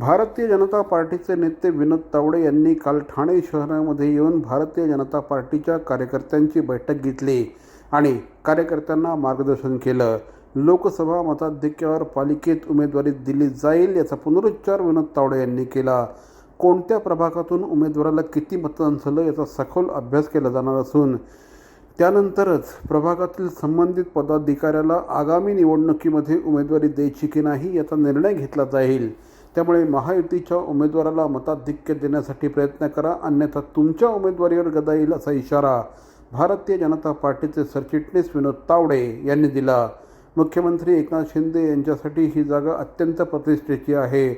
भारतीय जनता पार्टीचे नेते विनोद तावडे यांनी काल ठाणे शहरामध्ये येऊन भारतीय जनता पार्टीच्या कार्यकर्त्यांची बैठक घेतली आणि कार्यकर्त्यांना मार्गदर्शन केलं. लोकसभा मताधिक्यावर पालिकेत उमेदवारी दिली जाईल याचा पुनरुच्चार विनोद तावडे यांनी केला. कोणत्या प्रभागातून उमेदवाराला किती मतदान झालं याचा सखोल अभ्यास केला जाणार असून त्यानंतरच प्रभागातील संबंधित पदाधिकाऱ्याला आगामी निवडणुकीमध्ये उमेदवारी द्यायची की नाही याचा निर्णय घेतला जाईल. त्यामुळे महायुतीच्या उमेदवाराला मताधिक्य देण्यासाठी प्रयत्न करा अन्यथा तुमच्या उमेदवारीवर गदा येईल असा इशारा भारतीय जनता पार्टीचे सरचिटणीस विनोद तावडे यांनी दिला. मुख्यमंत्री एकनाथ शिंदे यांच्यासाठी ही जागा अत्यंत प्रतिष्ठेची आहे.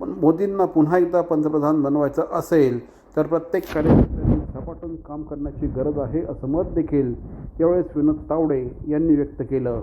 पण मोदींना पुन्हा एकदा पंतप्रधान बनवायचं असेल तर प्रत्येक कार्यकर्त्यांनी झपाटून काम करण्याची गरज आहे असं मत देखील यावेळेस विनोद तावडे यांनी व्यक्त केलं.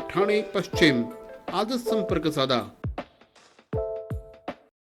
ठाणे पश्चिम. आजच संपर्क साधा.